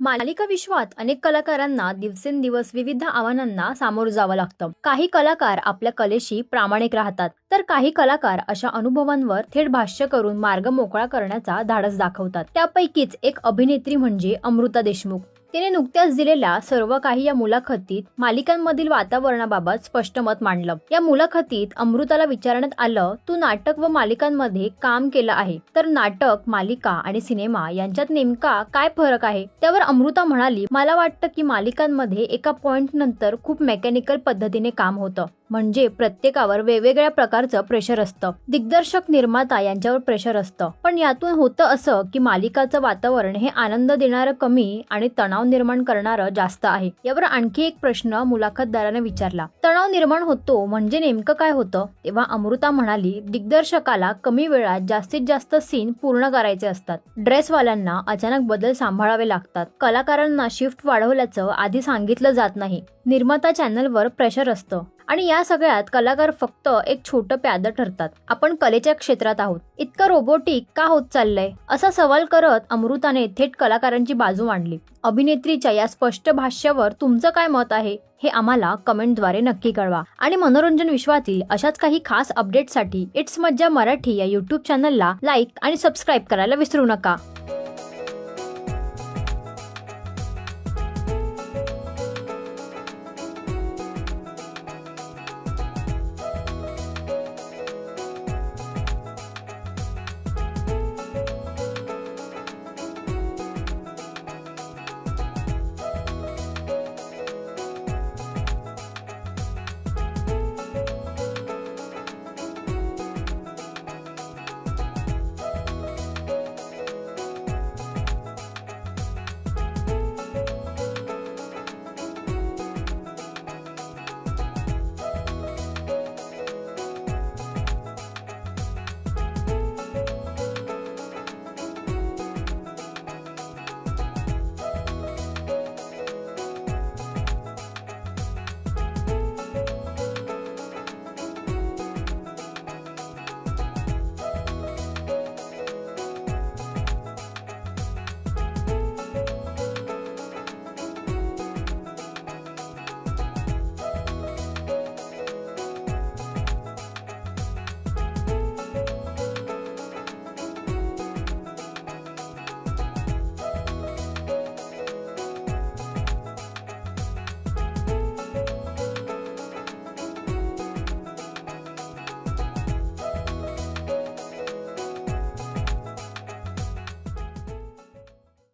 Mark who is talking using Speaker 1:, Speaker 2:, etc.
Speaker 1: मालिका विश्वात अनेक कलाकारांना दिवसेंदिवस विविध आव्हानांना सामोरं जावं लागतं. काही कलाकार आपल्या कलेशी प्रामाणिक राहतात तर काही कलाकार अशा अनुभवांवर थेट भाष्य करून मार्ग मोकळा करण्याचा धाडस दाखवतात. त्यापैकीच एक अभिनेत्री म्हणजे अमृता देशमुख. तिने नुकत्याच दिलेल्या सर्व काही या मुलाखतीत मालिकांमधील वातावरणाबाबत स्पष्ट मत मांडलं. या मुलाखतीत अमृताला विचारण्यात आलं तू नाटक व मालिकांमध्ये काम केलं आहे तर नाटक मालिका आणि सिनेमा यांच्यात नेमका काय फरक आहे? त्यावर अमृता म्हणाली मला वाटतं की मालिकांमध्ये एका पॉइंट नंतर खूप मेकॅनिकल पद्धतीने काम होतं. म्हणजे प्रत्येकावर वेगवेगळ्या प्रकारचं प्रेशर असतं. दिग्दर्शक निर्माता यांच्यावर प्रेशर असतं. पण यातून होतं असं की मालिकाचं वातावरण हे आनंद देणारं कमी आणि तणाव निर्माण करणारं जास्त आहे. यावर आणखी एक प्रश्न मुलाखतदाराने विचारला. तणाव निर्माण होतो म्हणजे नेमकं काय होतं? तेव्हा अमृता म्हणाली दिग्दर्शकाला कमी वेळात जास्तीत जास्त सीन पूर्ण करायचे असतात. ड्रेसवाल्यांना अचानक बदल सांभाळावे लागतात. कलाकारांना शिफ्ट वाढवल्याचं आधी सांगितलं जात नाही. निर्माता चॅनलवर प्रेशर असतं. आणि या सगळ्यात कलाकार फक्त एक छोटं प्याद ठरतात. आपण कलेच्या क्षेत्रात आहोत. इतकं रोबोटिक का होत चाललंय? असा सवाल करत अमृताने थेट कलाकारांची बाजू मांडली. अभिनेत्रीच्या या स्पष्ट भाष्यावर तुमचं काय मत आहे? हे आम्हाला कमेंटद्वारे नक्की कळवा. आणि मनोरंजन विश्वातील अशाच काही खास अपडेटसाठी इट्स मज्जा मराठी या युट्यूब चॅनलला लाईक आणि सबस्क्राईब करायला विसरू नका.